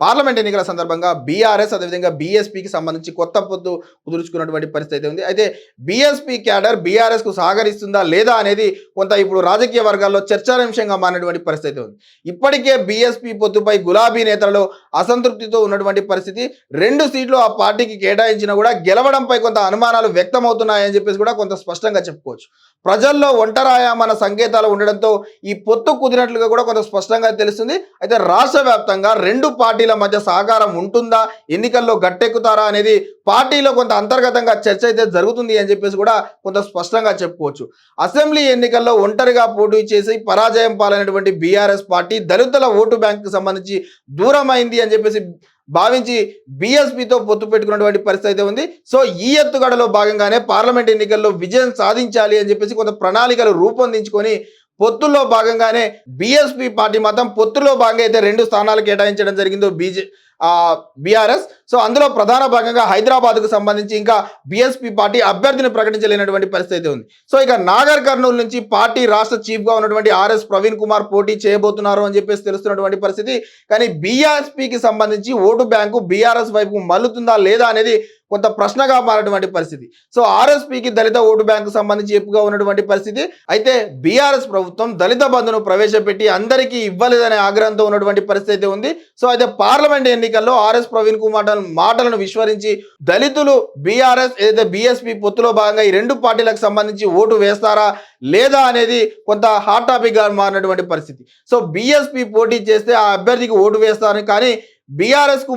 Parliament ఎన్నికల సందర్భంగా BRS అదేవిధంగా బీఎస్పీకి సంబంధించి కొత్త పొత్తు కుదుర్చుకున్నటువంటి పరిస్థితి అయితే ఉంది. అయితే బీఎస్పీ క్యాడర్ బీఆర్ఎస్కు సహకరిస్తుందా లేదా అనేది కొంత ఇప్పుడు రాజకీయ వర్గాల్లో చర్చాంశంగా మారినటువంటి పరిస్థితి ఉంది. ఇప్పటికే బీఎస్పీ పొత్తుపై గులాబీ నేతలలో అసంతృప్తితో ఉన్నటువంటి పరిస్థితి. రెండు సీట్లు ఆ పార్టీకి కేటాయించినా కూడా గెలవడంపై కొంత అనుమానాలు వ్యక్తమవుతున్నాయని చెప్పేసి కూడా కొంత స్పష్టంగా చెప్పుకోవచ్చు. ప్రజల్లో ఒంటరాయామన్న సంకేతాలు ఉండడంతో ఈ పొత్తు కుదిరినట్లుగా కూడా కొంత స్పష్టంగా తెలుస్తుంది. అయితే రాష్ట్ర వ్యాప్తంగా రెండు పార్టీల మధ్య సహకారం ఉంటుందా? ఎన్నికల్లో గట్టెక్కుతారా అనేది పార్టీలో కొంత అంతర్గతంగా చర్చ అయితే జరుగుతుంది అని చెప్పేసి కూడా కొంత స్పష్టంగా చెప్పుకోవచ్చు. అసెంబ్లీ ఎన్నికల్లో ఒంటరిగా పోటీ చేసి పరాజయం పాలైనటువంటి బీఆర్ఎస్ పార్టీ దళితుల ఓటు బ్యాంకుకు సంబంధించి దూరమైంది అని చెప్పేసి భావించి బీఎస్పీతో పొత్తు పెట్టుకున్నటువంటి పరిస్థితి అయితే ఉంది. సో ఈ ఎత్తుగడలో భాగంగానే పార్లమెంట్ ఎన్నికల్లో విజయం సాధించాలి అని చెప్పేసి కొంత ప్రణాళికలు రూపొందించుకొని పొత్తుల్లో భాగంగానే బీఎస్పీ పార్టీ మాత్రం పొత్తులో భాగంగా అయితే రెండు స్థానాలు కేటాయించడం జరిగిందో బీజే బీఆర్ఎస్. సో అందులో ప్రధాన భాగంగా హైదరాబాద్కు సంబంధించి ఇంకా బీఎస్పీ పార్టీ అభ్యర్థిని ప్రకటించలేనటువంటి పరిస్థితి ఉంది. సో ఇక నాగర్ కర్నూలు నుంచి పార్టీ రాష్ట్ర చీఫ్గా ఉన్నటువంటి ఆర్ఎస్ ప్రవీణ్ కుమార్ పోటీ చేయబోతున్నారు అని చెప్పేసి తెలుస్తున్నటువంటి పరిస్థితి. కానీ బీఆర్ఎస్పీకి సంబంధించి ఓటు బ్యాంకు బీఆర్ఎస్ వైపు మల్లుతుందా లేదా అనేది కొంత ప్రశ్నగా మారినటువంటి పరిస్థితి. సో ఆర్ఎస్పీకి దళిత ఓటు బ్యాంకు సంబంధించి ఎప్పుగా ఉన్నటువంటి పరిస్థితి. అయితే బీఆర్ఎస్ ప్రభుత్వం దళిత బంధును ప్రవేశపెట్టి అందరికీ ఇవ్వలేదనే ఆగ్రహంతో ఉన్నటువంటి పరిస్థితి ఉంది. సో అయితే పార్లమెంట్ ఎన్నికల్లో ఆర్ఎస్ ప్రవీణ్ కుమార్ మాటలను విస్మరించి దళితులు బీఆర్ఎస్ ఏదైతే బీఎస్పీ పొత్తులో భాగంగా ఈ రెండు పార్టీలకు సంబంధించి ఓటు వేస్తారా లేదా అనేది కొంత హాట్ టాపిక్గా మారినటువంటి పరిస్థితి. సో బీఎస్పీ పోటీ చేస్తే ఆ అభ్యర్థికి ఓటు వేస్తారని కానీ బీఆర్ఎస్కు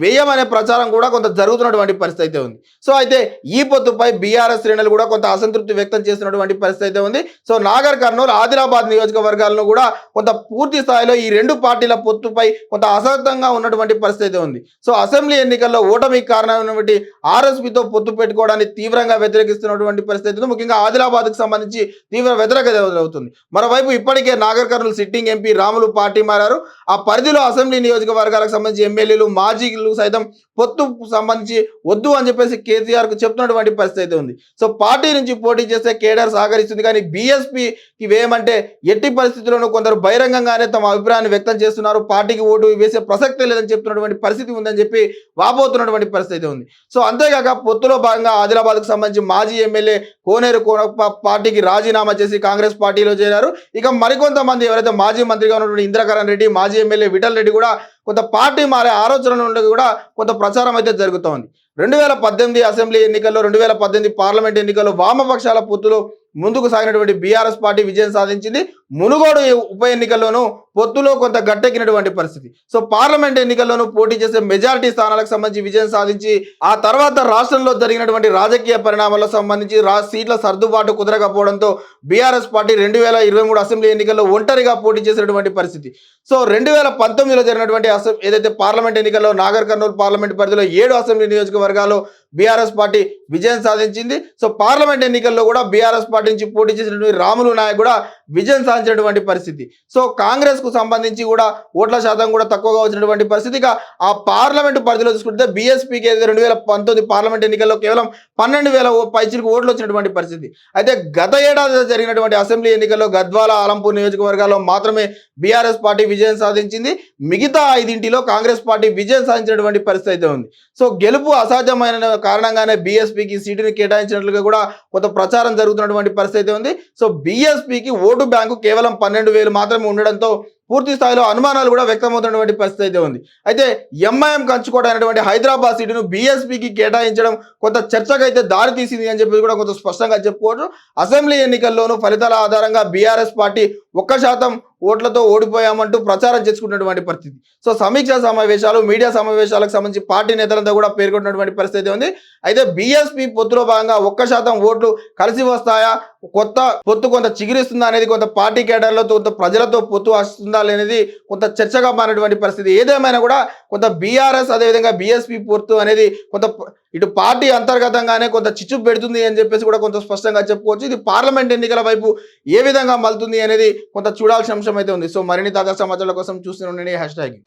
వ్యయం అనే ప్రచారం కూడా కొంత జరుగుతున్నటువంటి పరిస్థితి అయితే ఉంది. సో అయితే ఈ పొత్తుపై బీఆర్ఎస్ శ్రేణులు కూడా కొంత అసంతృప్తి వ్యక్తం చేస్తున్నటువంటి పరిస్థితి అయితే ఉంది. సో నాగర్ కర్నూలు ఆదిలాబాద్ నియోజకవర్గాలను కూడా కొంత పూర్తి స్థాయిలో ఈ రెండు పార్టీల పొత్తుపై కొంత అసంతంగా ఉన్నటువంటి పరిస్థితి అయితే ఉంది. సో అసెంబ్లీ ఎన్నికల్లో ఓటమికి కారణమైనటువంటి ఆర్ఎస్పీతో పొత్తు పెట్టుకోవడానికి తీవ్రంగా వ్యతిరేకిస్తున్నటువంటి పరిస్థితి ఉంది. ముఖ్యంగా ఆదిలాబాద్కు సంబంధించి తీవ్ర వ్యతిరేకత ఎదురవుతుంది. మరోవైపు ఇప్పటికే Nagarkurnool sitting MP Ramulu party మారారు. ఆ పరిధిలో అసెంబ్లీ నియోజకవర్గాలకు సంబంధించి ఎమ్మెల్యేలు మాజీ लू एकदम పొత్తు సంబంధించి వద్దు అని చెప్పేసి కేసీఆర్కు చెప్తున్నటువంటి పరిస్థితి అయితే ఉంది. సో పార్టీ నుంచి పోటీ చేస్తే కేడర్ సహకరిస్తుంది కానీ బీఎస్పీకి వేయమంటే ఎట్టి పరిస్థితుల్లోనూ కొందరు బహిరంగంగానే తమ అభిప్రాయాన్ని వ్యక్తం చేస్తున్నారు. పార్టీకి ఓటు వేసే ప్రసక్తే లేదని చెప్తున్నటువంటి పరిస్థితి ఉందని చెప్పి వాపోతున్నటువంటి పరిస్థితి అయితే ఉంది. సో అంతేకాక పొత్తులో భాగంగా ఆదిలాబాద్కు సంబంధించి మాజీ ఎమ్మెల్యే కోనేరు కోనప్ప పార్టీకి రాజీనామా చేసి కాంగ్రెస్ పార్టీలో చేరారు. ఇక మరికొంతమంది ఎవరైతే మాజీ మంత్రిగా ఉన్నటువంటి ఇంద్రకరణ్ రెడ్డి మాజీ ఎమ్మెల్యే విఠల్ రెడ్డి కూడా కొంత పార్టీ మారే ఆలోచనలు ఉండి కూడా కొంత ప్రచారం అయితే జరుగుతోంది. రెండు వేల పద్దెనిమిది అసెంబ్లీ ఎన్నికల్లో రెండు వేల పద్దెనిమిది పార్లమెంట్ ఎన్నికల్లో వామపక్షాల పొత్తులో ముందుకు సాగినటువంటి బీఆర్ఎస్ పార్టీ విజయం సాధించింది. మునుగోడు ఉప ఎన్నికల్లోనూ పొత్తులో కొంత గట్టెక్కినటువంటి పరిస్థితి. సో పార్లమెంట్ ఎన్నికల్లోనూ పోటీ చేసే మెజారిటీ స్థానాలకు సంబంధించి విజయం సాధించి ఆ తర్వాత రాష్ట్రంలో జరిగినటువంటి రాజకీయ పరిణామాలకు సంబంధించి రా సీట్ల సర్దుబాటు కుదరకపోవడంతో బీఆర్ఎస్ పార్టీ రెండు వేల ఇరవై మూడు అసెంబ్లీ ఎన్నికల్లో ఒంటరిగా పోటీ చేసినటువంటి పరిస్థితి. సో రెండు వేల పంతొమ్మిదిలో జరిగినటువంటి అసెం ఏదైతే పార్లమెంట్ ఎన్నికల్లో నాగర్ కర్నూలు పార్లమెంట్ పరిధిలో ఏడు అసెంబ్లీ నియోజకవర్గాల్లో బీఆర్ఎస్ పార్టీ విజయం సాధించింది. సో పార్లమెంట్ ఎన్నికల్లో కూడా బీఆర్ఎస్ పార్టీ నుంచి పోటీ చేసినటువంటి రాములు నాయక్ కూడా విజయం సాధించినటువంటి పరిస్థితి. సో కాంగ్రెస్కు సంబంధించి కూడా ఓట్ల శాతం కూడా తక్కువగా వచ్చినటువంటి పరిస్థితి. ఇక ఆ పార్లమెంట్ పరిధిలో చూసుకుంటే బీఎస్పీకి అయితే రెండు వేల పంతొమ్మిది పార్లమెంట్ ఎన్నికల్లో కేవలం పన్నెండు వేల పైచిలకు ఓట్లు వచ్చినటువంటి పరిస్థితి. అయితే గత ఏడాది జరిగినటువంటి అసెంబ్లీ ఎన్నికల్లో గద్వాల ఆలంపూర్ నియోజకవర్గాల్లో మాత్రమే బీఆర్ఎస్ పార్టీ విజయం సాధించింది. మిగతా ఐదింటిలో కాంగ్రెస్ పార్టీ విజయం సాధించినటువంటి పరిస్థితి అయితే ఉంది. సో గెలుపు అసాధ్యమైన కారణంగానే బీఎస్పీకి సీటుని కేటాయించినట్లుగా కూడా కొంత ప్రచారం జరుగుతున్నటువంటి పరిస్థితి అయితే ఉంది. సో బీఎస్పీకి ఓటు బ్యాంకు కేవలం పన్నెండు వేలు మాత్రమే ఉండడంతో పూర్తి స్థాయిలో అనుమానాలు కూడా వ్యక్తమవుతున్నటువంటి పరిస్థితి అయితే ఉంది. అయితే ఎంఐఎం కంచుకోవడమైనటువంటి హైదరాబాద్ సీటును బీఎస్పీకి కేటాయించడం కొంత చర్చకు అయితే దారి తీసింది అని చెప్పి కూడా కొంత స్పష్టంగా చెప్పుకోవచ్చు. అసెంబ్లీ ఎన్నికల్లోనూ ఫలితాల ఆధారంగా బీఆర్ఎస్ పార్టీ ఒక్క శాతం ఓట్లతో ఓడిపోయామంటూ ప్రచారం చేసుకున్నటువంటి పరిస్థితి. సో సమీక్షా సమావేశాలు మీడియా సమావేశాలకు సంబంధించి పార్టీ నేతలంతా కూడా పేర్కొన్నటువంటి పరిస్థితి ఉంది. అయితే బీఎస్పీ పొత్తులో భాగంగా ఒక్క శాతం ఓట్లు కలిసి వస్తాయా? కొత్త పొత్తు కొంత చిగురిస్తుందా అనేది కొంత పార్టీ కేడర్లతో కొంత ప్రజలతో పొత్తు వస్తుందా ఉండాలి అనేది కొంత చర్చగా మారినటువంటి పరిస్థితి. ఏదేమైనా కూడా కొంత బీఆర్ఎస్ అదేవిధంగా బిఎస్పి పూర్తు అనేది కొంత ఇటు పార్టీ అంతర్గతంగానే కొంత చిచ్చు పెడుతుంది అని చెప్పేసి కూడా కొంత స్పష్టంగా చెప్పుకోవచ్చు. ఇది పార్లమెంట్ ఎన్నికల వైపు ఏ విధంగా మలుతుంది అనేది కొంత చూడాల్సిన అంశం అయితే ఉంది. సో మరిన్ని తాజా సమాచారాల కోసం చూస్తూనే ఉండండి. Hash tag